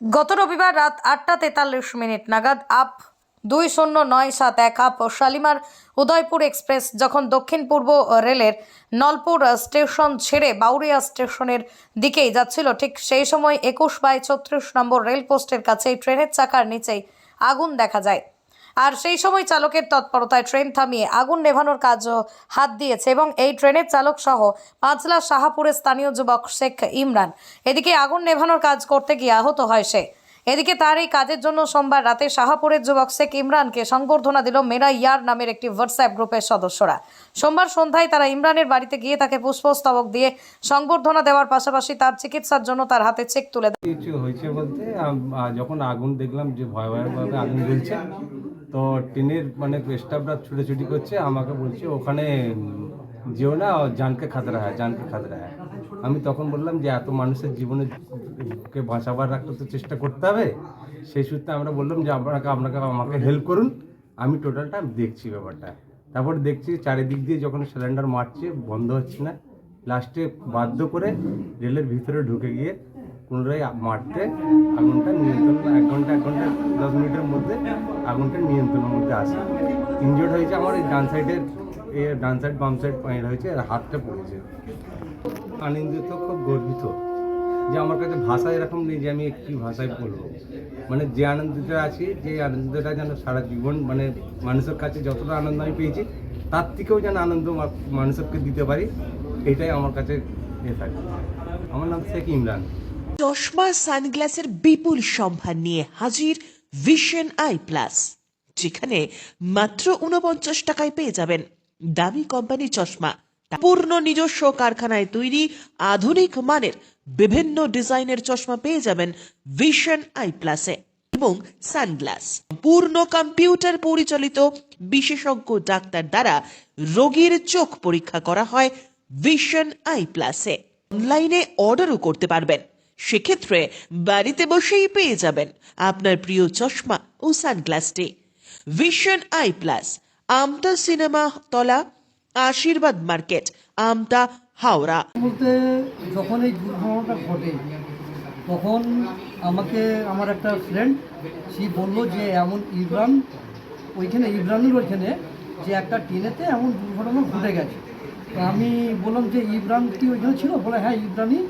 গত রবিবার রাত আটটা তেতাল্লিশ মিনিট নাগাদ আপ দুই শূন্য নয় সাত এক আপ শালিমার উদয়পুর এক্সপ্রেস যখন দক্ষিণ পূর্ব রেলের নলপুর স্টেশন ছেড়ে বাউরিয়া স্টেশনের দিকেই যাচ্ছিল, ঠিক সেই সময় একুশ বাই ছত্রিশ নম্বর রেলপোস্টের কাছে ট্রেনের চাকার নিচেই আগুন দেখা যায়। আর সেই সময় চালকের তৎপরতায় ট্রেন থামিয়ে আগুন নেভানোর কাজও হাত দিয়েছে এবং এই ট্রেনের চালক সহ পাঁচলা শাহাপুরের স্থানীয় যুবক শেখ ইমরান। এদিকে আগুন নেভানোর কাজ করতে গিয়ে আহত হয় সে। এদিকে তার এই কাজের জন্য সোমবার রাতে শাহাপুরের যুবক শেখ ইমরানকে সংবর্ধনা দিল মেরা ইয়ার নামের একটি হোয়াটসঅ্যাপ গ্রুপের সদস্যরা। সোমবার সন্ধ্যায় তারা ইমরানের বাড়িতে গিয়ে তাকে পুষ্পস্তবক দিয়ে সংবর্ধনা দেওয়ার পাশাপাশি তার চিকিৎসার জন্য তার হাতে চেক তুলে দেয়। কিছু হয়েছে বলতে যখন আগুন দেখলাম যে ভয় ভয়ভাবে আগুন জ্বলছে তো ট্রেনের মানে স্টাফরা ছুটোছুটি করছে, আমাকে বলছে, ওখানে যেও না, জানকে খাতরা হয়, জানকে খাতরা হয়। আমি তখন বললাম যে, এত মানুষের জীবনে কে বাঁচাবার রাখতে তো চেষ্টা করতে হবে? সেই সূত্রে আমরা বললাম যে, আপনাকে আপনাকে, আমাকে হেল্প করুন। আমি টোটালটা দেখছি ব্যাপারটা। তারপর দেখছি চারিদিক দিয়ে যখন সিলিন্ডার মারছে, বন্ধ হচ্ছে না। লাস্টে বাধ্য করে রেলের ভিতরে ঢুকে গিয়ে পুনরায় মারতে আগুনটা নিয়ন্ত্রণ, এক ঘণ্টা এক ঘণ্টা, দশ মিনিটের মধ্যে আগুনটা নিয়ন্ত্রণের মধ্যে আসে ইনজোর্ড হয়েছে আমার এই ডান সাইডের এ ডান সাইড বাম সাইড পয়েন্ট হয়েছে, আর হাতটা পড়েছে। আনন্দিত খুব গর্বিত যে আমার কাছে ভাষা এরকম নেই যে আমি একটি ভাষায় বলব। মানে যে আনন্দিত আছি, যে আনন্দটা যেন সারা জীবন মানে মানুষের কাছে যতটা আনন্দ আমি পেয়েছি, তার থেকেও যেন আনন্দ মানুষকে দিতে পারি, এটাই আমার কাছে এ থাকে। আমার নাম শেখ ইমরান। চশমা, সানগ্লাসের বিপুল সম্ভার নিয়ে হাজির ভিশন আই প্লাস যেখানে মাত্র উনপঞ্চাশ টাকায় পেয়ে যাবেন দামি কোম্পানির চশমা, পূর্ণ নিজস্ব কারখানায় তৈরি আধুনিক মানের বিভিন্ন ডিজাইনের চশমা পেয়ে যাবেন ভিশন আই প্লাসে এবং সানগ্লাস পূর্ণ কম্পিউটার পরিচালিত বিশেষজ্ঞ ডাক্তার দ্বারা রোগীর চোখ পরীক্ষা করা হয় ভিশন আই প্লাসে অনলাইনে অর্ডারও করতে পারবেন। সেক্ষেত্রে বাড়িতে বসেই পেয়ে যাবেন আপনার প্রিয় চশমা ও সানগ্লাসটি vision eye plus Amta cinema তলা আশীর্বাদ মার্কেট আমতা হাওড়া বলতে যখন এই দুর্ঘটনাটা ঘটে, তখন আমাকে, আমার একটা ফ্রেন্ড সে বলল যে এমন ইব্রান, ওইখানে ইব্রানের ওইখানে, যে একটা ট্রেনেতে এমন দুর্ঘটনা ঘটে গেছে। তো আমি বললাম যে ইব্রান কি ওইখানে ছিল? বলে হ্যাঁ ইব্রানই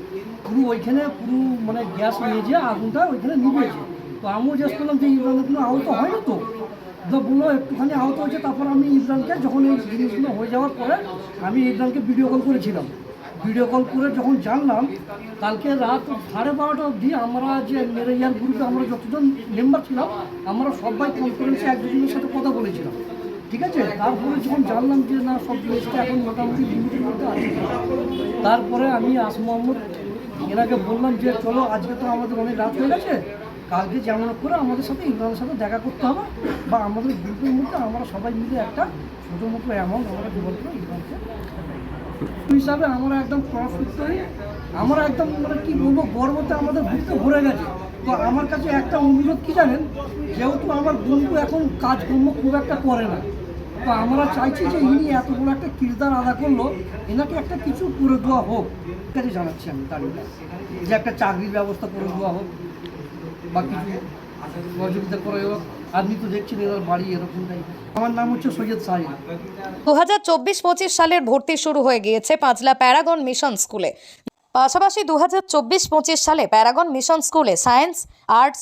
পুরো ওইখানে, পুরো মানে গ্যাস নিয়ে যে আগুনটা ওইখানে নিভিয়েছে। তো আমিও জাস্ট করলাম যে ইব্রানের কোনো আহত হয় না তো? বলল একটুখানি আহত হয়েছে, তারপর আমি ইব্রানকে যখন এই জিনিসগুলো হয়ে যাওয়ার পরে আমি ইব্রানকে ভিডিও কল করেছিলাম। ভিডিও কল করে যখন জানলাম, কালকে রাত সাড়ে বারোটা অবধি আমরা যে মেরেইয়ার গ্রুপে আমরা যতজন মেম্বার ছিলাম, আমরা সবাই কনফারেন্সে এক দুজনের সাথে কথা বলেছিলাম। ঠিক আছে? তারপরে যখন জানলাম যে না, সব জিনিসটা এখন মোটামুটি লিমিটের মধ্যে আছে, তারপরে আমি আস মোহাম্মদ এনাকে বললাম যে, চলো, আজকে তো আমাদের অনেক রাত হয়ে গেছে কালকে যেমন করে আমাদের সাথে ইমরানের সাথে দেখা করতে হবে বা আমাদের গ্রুপের মধ্যে আমরা সবাই মিলে একটা ছোটো মতো অ্যামাউন্ট আমরা করে ইমরানকে হিসাবে আমরা একদম প্রফিট করি। আমরা একদম মানে কি বলব গর্বতে আমাদের বুকতে ভরে গেছে। তো আমার কাছে একটা অনুরোধ কি জানেন? যেহেতু আমার বন্ধু এখন কাজকর্ম খুব একটা করে না, তো আমরা চাইছি যে ইনি এত বড় একটা কিরদার আদা করল, এনাকে একটা কিছু করে দেওয়া হোক। কাছে জানাচ্ছি আমি তালিকা যে একটা চাকরির ব্যবস্থা করে দেওয়া হোক। বা সহযোগিতা করে হোক। আপনি তো দেখছেন এনার বাড়ি এরকমটাই আমার নাম হচ্ছে সৈয়দ সাহিদ দু হাজার চব্বিশ পঁচিশ সালের ভর্তি শুরু হয়ে গিয়েছে পাঁচলা প্যারাগন মিশন স্কুলে। পাশাপাশি দু হাজার চব্বিশ পঁচিশ সালে প্যারাগন মিশন স্কুলে সায়েন্স, আর্টস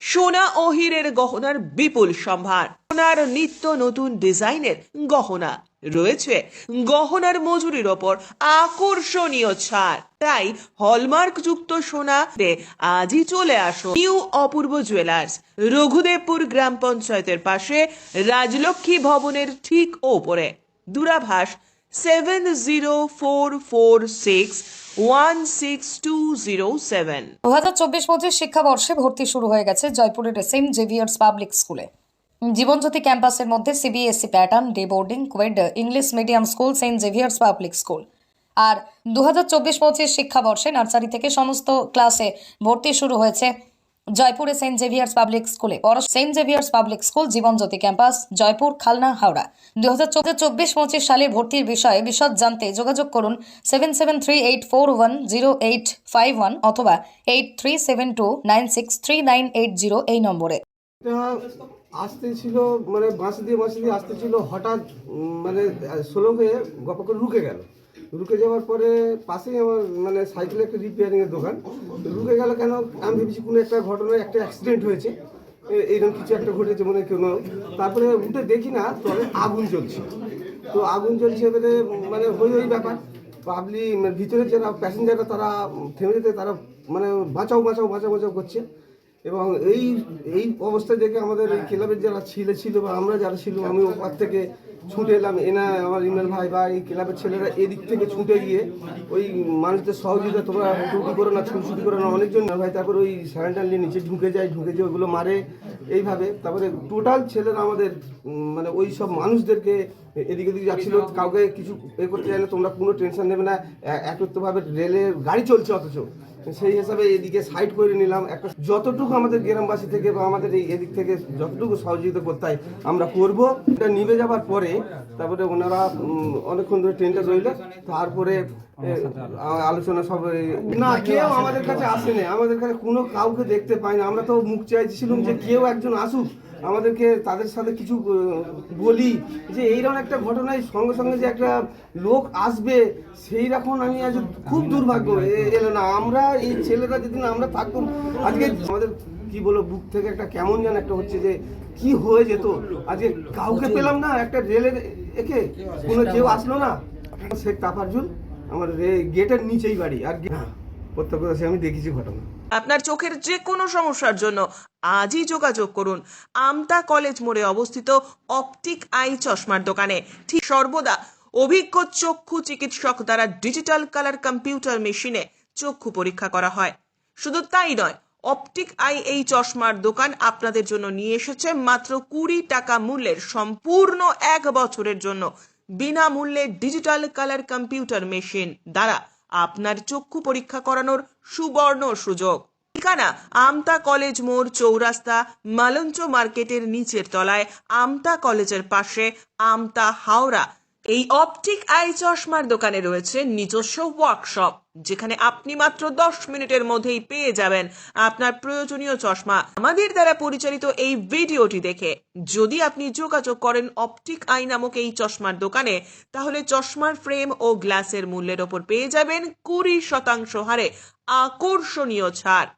সোনা ও হীরের গহনার বিপুল সম্ভার। সোনার নিত্য নতুন ডিজাইনের গহনা রয়েছে। গহনার মজুরির ওপর আকর্ষণীয় ছাড়। তাই হলমার্ক যুক্ত সোনা আজই চলে আসো নিউ অপূর্ব জুয়েলার্স, রঘুদেবপুর গ্রাম পঞ্চায়েতের পাশে, রাজলক্ষ্মী ভবনের ঠিক ওপরে। দূরাভাষ seven zero four four six one six two zero seven দু হাজার চব্বিশ পঁচিশ শিক্ষাবর্ষে ভর্তি শুরু হয়ে গেছে জয়পুরের সেন্ট জেভিয়ার্স পাবলিক স্কুলে। জীবনজ্যোতি ক্যাম্পাসের মধ্যে CBSE pattern, day boarding, coed, English medium school, Saint Xavier's public school. আর দু হাজার চব্বিশ পঁচিশ শিক্ষাবর্ষে নার্সারি থেকে সমস্ত ক্লাসে ভর্তি শুরু হয়েছে জয়পুরে সেন্ট জেভিয়ার্স পাবলিক স্কুলে Saint Xavier's public school Jibanjyoti campus, Joypur, Khalna, Howrah. দু হাজার চব্বিশ পঁচিশ সালের ভর্তির বিষয়ে বিশদ জানতে যোগাযোগ করুন seven seven three eight four one zero eight five one অথবা eight three seven two nine six three nine eight zero এই নম্বরে। আসতে ছিল মানে বাঁশ দিয়ে বাঁশ দিয়ে আসতে ছিল হঠাৎ মানে স্লো হয়ে গপ করে রুকে গেল। রুকে যাওয়ার পরে পাশেই আমার মানে সাইকেলের একটা রিপেয়ারিং এর দোকান। রুকে গেল কেন? আমি ভেবেছি কোনো একটা ঘটনায় একটা অ্যাক্সিডেন্ট হয়েছে। এইরকম কিছু একটা ঘটেছে মনে কোনো তারপরে উঠে দেখি না, তবে আগুন জ্বলছে। তো আগুন জ্বলছে এবারে মানে হই হই ব্যাপার। পাবলিক ভিতরে যারা প্যাসেঞ্জাররা তারা থেমে যেতে, তারা মানে বাঁচাও বাঁচাও বাঁচাও বাঁচাও করছে। এবং এই এই অবস্থা দেখে আমাদের এই ক্লাবের যারা ছিল ছিল বা আমরা যারা ছিল আমি ওপার থেকে ছুটে এলাম। এনা, আমার ইমেল ভাই বা এই ক্লাবের ছেলেরা এদিক থেকে ছুটে গিয়ে ওই মানুষদের সহযোগিতা, তোমরা টুটি করো না, ছুটি করো না, অনেকজন ভাই তারপর ওই স্যারেন্টার নিয়ে নিচে ঢুকে যায় ঢুকে যায় ওগুলো মারে এইভাবে। তারপরে টোটাল ছেলেরা আমাদের মানে ওই সব মানুষদেরকে এদিক ওদিক যাচ্ছিল, কাউকে কিছু এ করতে চায় না, তোমরা কোনো টেনশন নেবে না একত্রভাবে রেলের গাড়ি চলছে অথচ। সেই হিসাবে এদিকে সাইড করে নিলাম। একটা যতটুকু আমাদের গ্রামবাসী থেকে বা আমাদের এই এদিক থেকে যতটুকু সহযোগিতা করতে হয়, আমরা করব। এটা নিভে যাবার পরে তারপরে ওনারা অনেকক্ষণ ধরে ট্রেনটা রইল। তারপরে আলোচনা সব না, কেউ আমাদের কাছে আসেনি। আমাদের কাছে কোনো কাউকে দেখতে পাই না আমরা তো মুখ চাইছিলাম যে কেউ একজন আসুক। আমাদেরকে তাদের সাথে কিছু বলি যে এইরকম একটা ঘটনায় সঙ্গে সঙ্গে যে একটা লোক আসবে সেই রকম আমি আজ খুব দুর্ভাগ্য এলো না। আমরা এই ছেলেরা যেদিন আমরা থাকতাম আজকে আমাদের কি বলো বুক থেকে একটা কেমন যেন একটা হচ্ছে যে কি হয়ে যেত। আজকে কাউকে পেলাম না একটা রেলের একে। কোনো কেউ আসলো না। শেখ তাফারজুল আমার রে- গেটের নিচেই বাড়ি। আর প্রত্যক্ষদর্শী, আমি দেখেছি ঘটনা। আপনার চোখের যে কোনো সমস্যার জন্য আজই যোগাযোগ করুন আমতা কলেজ মোড়ে অবস্থিত অপটিক আই চশমার দোকানে। ঠিক সর্বদা অভিজ্ঞ চক্ষু চিকিৎসক দ্বারা ডিজিটাল কালার কম্পিউটার মেশিনে চক্ষু পরীক্ষা করা হয়। শুধু তাই নয়, অপটিক আই এই চশমার দোকান আপনাদের জন্য নিয়ে এসেছে মাত্র কুড়ি টাকা মূল্যের সম্পূর্ণ এক বছরের জন্য। বিনামূল্যে ডিজিটাল কালার কম্পিউটার মেশিন দ্বারা আপনার চক্ষু পরীক্ষা করানোর সুবর্ণ সুযোগ। ঠিকানা, আমতা কলেজ মোড়, চৌরাস্তা, মালঞ্চ মার্কেটের নিচের তলায়, আমতা কলেজের পাশে, আমতা হাওড়া এই অপটিক আই চশমার দোকানে রয়েছে নিজস্ব ওয়ার্কশপ যেখানে আপনি মাত্র দশ মিনিটের মধ্যেই পেয়ে যাবেন আপনার প্রয়োজনীয় চশমা। আমাদের দ্বারা পরিচালিত এই ভিডিওটি দেখে যদি আপনি যোগাযোগ করেন অপটিক আই নামক এই চশমার দোকানে, তাহলে চশমার ফ্রেম ও গ্লাসের মূল্যের ওপর পেয়ে যাবেন কুড়ি শতাংশ হারে আকর্ষণীয় ছাড়।